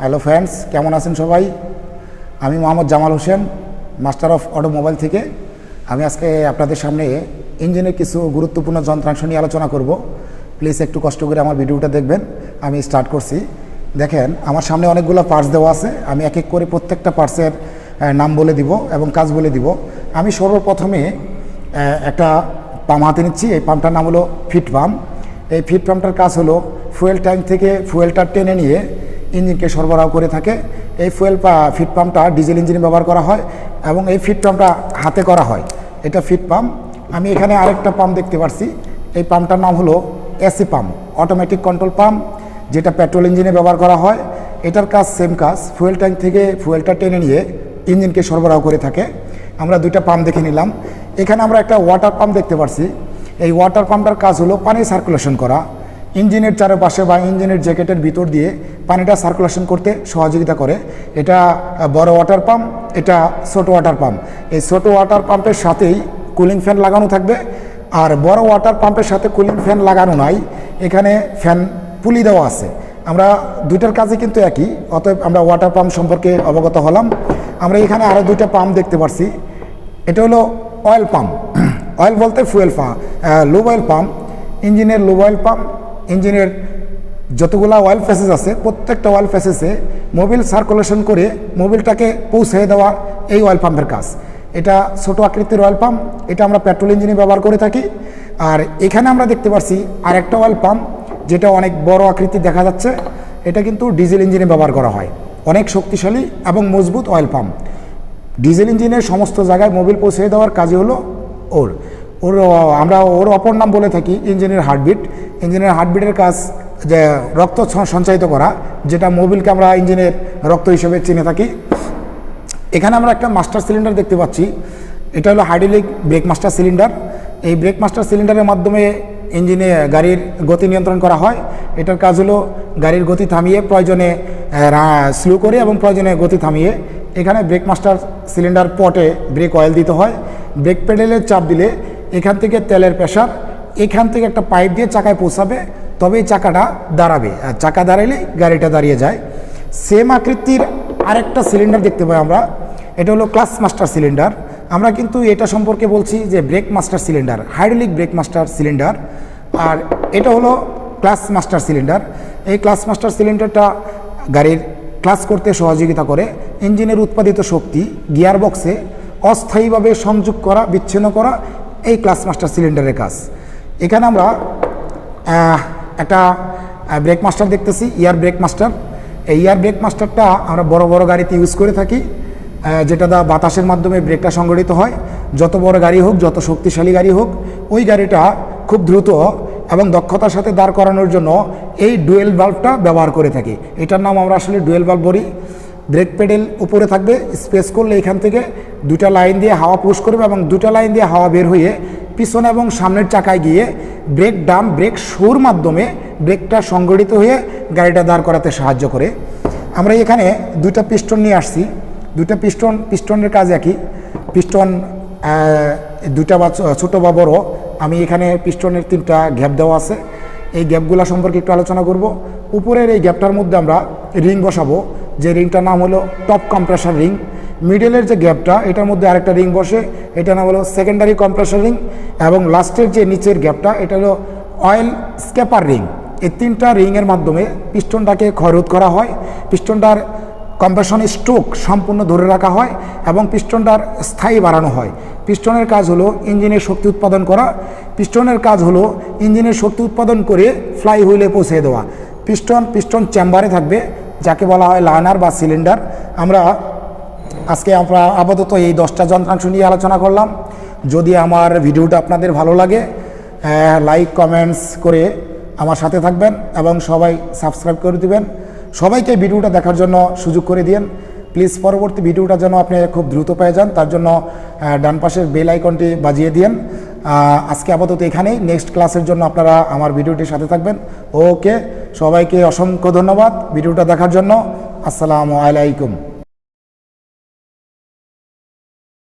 Hello friends কেমন আছেন সবাই? আমি Mohammad Jamal Hossain master of automobile থেকে। আমি আজকে আপনাদের সামনে ইঞ্জিনের কিছু গুরুত্বপূর্ণ যন্ত্রাংশ নিয়ে আলোচনা করব। প্লিজ একটু কষ্ট করে আমার ভিডিওটা দেখবেন। আমি স্টার্ট করছি। দেখেন, আমার সামনে অনেকগুলো পার্টস দেওয়া আছে। আমি এক এক করে প্রত্যেকটা পার্টসের নাম বলে দিব এবং কাজ বলে দিব। আমি সর্বপ্রথমে একটা পাম্প হাতে নিচ্ছি। এই পাম্পটার নাম হলো ফিট পাম্প এই ফিট পাম্পটার কাজ হলো ফুয়েল ট্যাঙ্ক থেকে ফুয়েলটা টেনে নিয়ে ইঞ্জিনকে সরবরাহ করে থাকে। এই ফুয়েল পা ফিট পাম্পটা ডিজেল ইঞ্জিনে ব্যবহার করা হয় এবং এই ফিট পাম্পটা হাতে করা হয়। এটা ফিট পাম্প আমি এখানে আরেকটা পাম্প দেখতে পাচ্ছি এই পাম্পটার নাম হলো AC pump automatic control pump যেটা পেট্রোল ইঞ্জিনে ব্যবহার করা হয়। এটার কাজ সেম কাজ। ফুয়েল ট্যাঙ্ক থেকে ফুয়েলটা টেনে নিয়ে ইঞ্জিনকে সরবরাহ করে থাকে। আমরা দুইটা পাম্প দেখে নিলাম। এখানে আমরা একটা ওয়াটার পাম্প দেখতে পাচ্ছি এই ওয়াটার পাম্পটার কাজ হলো পানি সার্কুলেশন করা। ইঞ্জিনের চারপাশে বা ইঞ্জিনের জ্যাকেটের ভিতর দিয়ে পানিটা সার্কুলেশন করতে সহযোগিতা করে। এটা বড় ওয়াটার পাম্প এটা ছোট ওয়াটার পাম্প এই ছোট ওয়াটার পাম্পের সাথেই কুলিং ফ্যান লাগানো থাকবে। আর বড় ওয়াটার পাম্পের সাথে কুলিং ফ্যান লাগানো নাই, এখানে ফ্যান পুলি দেওয়া আছে। আমরা দুইটার কাজে কিন্তু একই, অতএব আমরা ওয়াটার পাম্প সম্পর্কে অবগত হলাম। আমরা এখানে আরও দুইটা পাম্প দেখতে পারছি। এটা হলো অয়েল পাম্প অয়েল বলতে fuel pump low oil pump ইঞ্জিনের লো অয়েল পাম্প ইঞ্জিনের যতগুলা অয়েল ফেসেস আছে, প্রত্যেকটা অয়েল ফেসেসে মোবিল সার্কুলেশন করে মোবিলটাকে পৌঁছে দেওয়া এই অয়েল পাম্পের কাজ। এটা ছোট আকৃতির অয়েল পাম্প এটা আমরা পেট্রোল ইঞ্জিনে ব্যবহার করে থাকি। আর এখানে আমরা দেখতে পাচ্ছি আরেকটা অয়েল পাম্প যেটা অনেক বড় আকৃতি দেখা যাচ্ছে। এটা কিন্তু ডিজেল ইঞ্জিনে ব্যবহার করা হয়। অনেক শক্তিশালী এবং মজবুত অয়েল পাম্প ডিজেল ইঞ্জিনের সমস্ত জায়গায় মোবিল পৌঁছে দেওয়ার কাজই হলো ওর। ওর আমরা ওর অপর নাম বলে থাকি ইঞ্জিনের হার্টবিট ইঞ্জিনের হার্টবিটের কাজ যে রক্ত স- সঞ্চারিত করা, যেটা মোবিলকে আমরা ইঞ্জিনের রক্ত হিসেবে চিনে থাকি। এখানে আমরা একটা মাস্টার সিলিন্ডার দেখতে পাচ্ছি। এটা হলো হাইড্রোলিক ব্রেক মাস্টার সিলিন্ডার এই ব্রেক মাস্টার সিলিন্ডারের মাধ্যমে ইঞ্জিনে গাড়ির গতি নিয়ন্ত্রণ করা হয়। এটার কাজ হলো গাড়ির গতি থামিয়ে প্রয়োজনে স্লো করে এবং প্রয়োজনে গতি থামিয়ে। এখানে ব্রেক মাস্টার সিলিন্ডার পটে ব্রেক অয়েল দিতে হয়। ব্রেক প্যাডেলের চাপ দিলে এখান থেকে তেলের প্রেশার, এখান থেকে একটা পাইপ দিয়ে চাকায় পৌঁছাবে, তবেই চাকাটা দাঁড়াবে। আর চাকা দাঁড়ালেই গাড়িটা দাঁড়িয়ে যায়। সেম আকৃতির আরেকটা সিলিন্ডার দেখতে পাই আমরা। এটা হলো ক্লাস মাস্টার সিলিন্ডার আমরা কিন্তু এটা সম্পর্কে বলছি যে brake master cylinder hydraulic brake master cylinder আর এটা হলো ক্লাস মাস্টার সিলিন্ডার এই ক্লাস মাস্টার সিলিন্ডারটা গাড়ির ক্লাস করতে সহযোগিতা করে। ইঞ্জিনের উৎপাদিত শক্তি গিয়ার বক্সে অস্থায়ীভাবে সংযোগ করা, বিচ্ছিন্ন করা এই ক্লাস মাস্টার সিলিন্ডারের কাজ। এখানে আমরা একটা ব্রেক মাস্টার দেখতেছি, ইয়ার ব্রেক মাস্টার এই ইয়ার ব্রেক মাস্টারটা আমরা বড় বড় গাড়িতে ইউজ করে থাকি যেটা দা বাতাসের মাধ্যমে ব্রেকটা সংগঠিত হয়। যত বড় গাড়ি হোক, যত শক্তিশালী গাড়ি হোক, ওই গাড়িটা খুব দ্রুত এবং দক্ষতার সাথে দাঁড় করানোর জন্য এই ডুয়েল বাল্বটা ব্যবহার করে থাকি। এটার নাম আমরা আসলে ডুয়েল বাল্ব বলি। ব্রেক পেডেল উপরে থাকবে স্পেস করলে এখান থেকে দুটা লাইন দিয়ে হাওয়া পুশ করবে এবং দুটা লাইন দিয়ে হাওয়া বের হয়ে পিছনে এবং সামনের চাকায় গিয়ে ব্রেক ডাম ব্রেক শোর মাধ্যমে ব্রেকটা সংগঠিত হয়ে গাড়িটা দাঁড় করাতে সাহায্য করে। আমরা এখানে দুইটা পিস্টন নিয়ে আসছি। দুইটা পিস্টন, পিস্টনের কাজ একই। পিস্টন দুটা বা ছোটো বা বড়। আমি এখানে পিস্টনের তিনটা গ্যাপ দেওয়া আছে। এই গ্যাপগুলো সম্পর্কে একটু আলোচনা করব। উপরের এই গ্যাপটার মধ্যে আমরা রিং বসাবো। যে রিংটার নাম হলো টপ কম্প্রেসার রিং মিডলের যে গ্যাপটা, এটার মধ্যে আরেকটা রিং বসে, এটা নাম হলো সেকেন্ডারি কম্প্রেসার রিং এবং লাস্টের যে নিচের গ্যাপটা, এটা হলো অয়েল স্কেপার রিং এই তিনটা রিংয়ের মাধ্যমে পিস্টনটাকে ক্ষয়রোধ করা হয়, পিস্টনটার কম্প্রেশন স্ট্রোক সম্পূর্ণ ধরে রাখা হয় এবং পিস্টনটার স্থায়ী বাড়ানো হয়। পিস্টনের কাজ হলো ইঞ্জিনের শক্তি উৎপাদন করা, পিস্টনের কাজ হলো ইঞ্জিনের শক্তি উৎপাদন করে ফ্লাই হুইলে পৌঁছে দেওয়া। পিস্টন পিস্টন চেম্বারে থাকবে, যাকে বলা হয় লাইনার বা সিলিন্ডার। আমরা আজকে আমরা আপাতত এই দশটা যন্ত্রাংশ নিয়ে আলোচনা করলাম। যদি আমার ভিডিওটা আপনাদের ভালো লাগে লাইক কমেন্টস করে আমার সাথে থাকবেন এবং সবাই সাবস্ক্রাইব করে দিবেন। সবাইকে ভিডিওটা দেখার জন্য সুযোগ করে দিন প্লিজ পরবর্তী ভিডিওটা যেন আপনি খুব দ্রুত পেয়ে যান, তার জন্য ডান পাশের বেল আইকনটি বাজিয়ে দিন আজকে আপাতত এখানেই। নেক্সট ক্লাসের জন্য আপনারা আমার ভিডিওটির সাথে থাকবেন। ওকে সবাইকে অসংখ্য ধন্যবাদ ভিডিওটা দেখার জন্য। আসসালামু আলাইকুম।